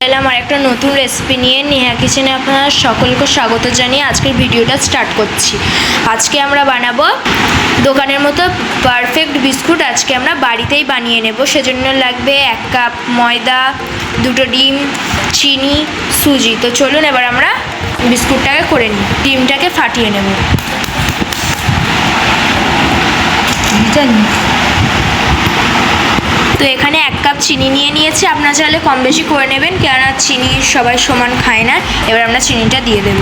এলাম আর একটা নতুন রেসিপি নিয়ে। নেহা কিচেনে আপনারা সকলকে স্বাগত জানিয়ে আজকের ভিডিওটা স্টার্ট করছি। আজকে আমরা বানাবো দোকানের মতো পারফেক্ট বিস্কুট। আজকে আমরা বাড়িতেই বানিয়ে নেব। সেজন্য লাগবে এক কাপ ময়দা, দুটো ডিম, চিনি, সুজি। তো চলুন এবার আমরা বিস্কুটটাকে করে নিই। ডিমটাকে ফাটিয়ে নেব। তো এখানে কাপ চিনি নিয়ে নিয়েছি। আপনারা চাইলে কম বেশি করে নেবেন, কেননা চিনি সবাই সমান খায় না। এবার আমরা চিনিটা দিয়ে দেব।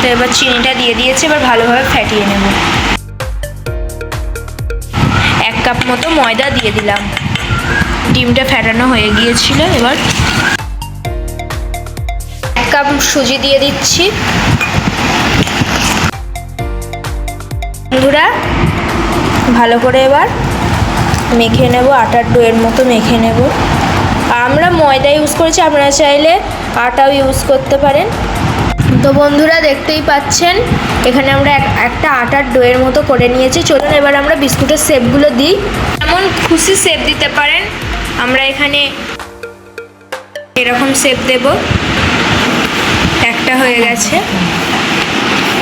তো এবার চিনিটা দিয়ে দিয়েছি, এবার ভালোভাবে ফ্যাটিয়ে নেব। এক কাপ মতো ময়দা দিয়ে দিলাম। ডিমটা ফ্যাটানো হয়ে গিয়েছিল এবার। এক কাপ সুজি দিয়ে দিচ্ছি। বন্ধুরা, ভালো করে এবার মেখে নেব, আটার ডোয়ের মতো মেখে নেব। আমরা ময়দা ইউজ করেছি, আপনারা চাইলে আটাও ইউজ করতে পারেন। তো বন্ধুরা দেখতেই পাচ্ছেন, এখানে আমরা এক- একটা আটার ডোয়ের মতো করে নিয়েছি। চলুন এবার আমরা বিস্কুটের শেপগুলো দিই। যেমন খুশি শেপ দিতে পারেন, আমরা এখানে এরকম শেপ দেব। একটা হয়ে গেছে।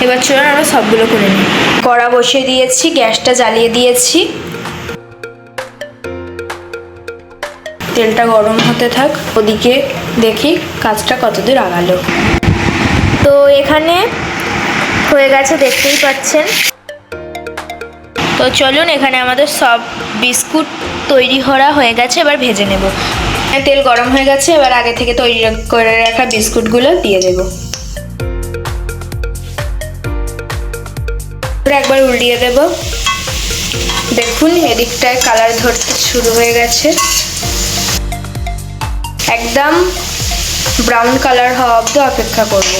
এবার চলুন আমরা সবগুলো করে নিই। কড়া বসিয়ে দিয়েছি, গ্যাসটা জ্বালিয়ে দিয়েছি। তেলটা গরম হতে থাক, ওদিকে দেখি কাজটা কতদূর আগালো। তো এখানে হয়ে গেছে, দেখতেই পাচ্ছেন। তো চলুন, এখানে আমাদের সব বিস্কুট তৈরি করা হয়ে গেছে, এবার ভেজে নেব। তেল গরম হয়ে গেছে, এবার আগে থেকে তৈরি করে রাখা বিস্কুটগুলো দিয়ে দেবো। একবার উল্টিয়ে দেব। দেখুন, এদিকটায় কালার ধরতে শুরু হয়ে গেছে। একদম ব্রাউন কালার হওয়া অব্দি অপেক্ষা করব।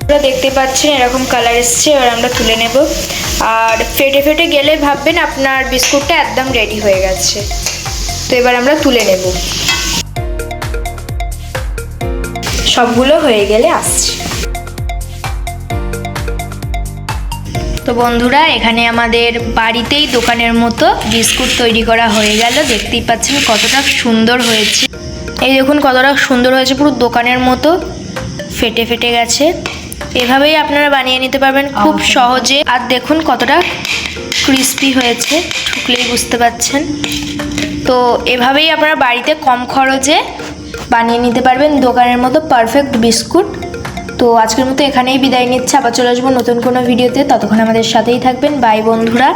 আপনারা দেখতে পাচ্ছেন এরকম কালার এসছে, এবার আমরা তুলে নেব। আর ফেটে ফেটে গেলে ভাববেন আপনার বিস্কুটটা একদম রেডি হয়ে গেছে। তো এবার আমরা তুলে নেব। সবগুলো হয়ে গেলে আসছি। তো বন্ধুরা, এখানে আমাদের বাড়িতেই দোকানের মতো বিস্কুট তৈরি করা হয়ে গেল। দেখতেই পাচ্ছেন কতটা সুন্দর হয়েছে। এই দেখুন কতটা সুন্দর হয়েছে পুরো দোকানের মতো ফেটে ফেটে গেছে। এভাবেই আপনারা বানিয়ে নিতে পারবেন খুব সহজে। আর দেখুন কতটা ক্রিস্পি হয়েছে ঠুকলেই বুঝতে পাচ্ছেন। তো এভাবেই আপনারা বাড়িতে কম খরচে বানিয়ে নিতে পারবেন দোকানের মতো পারফেক্ট বিস্কুট। তো আজকের মতো এখানেই বিদায় নিচ্ছে। আবার চলে আসব নতুন কোনো ভিডিওতে। ততক্ষণ আমাদের সাথেই থাকবেন। বাই বন্ধুরা।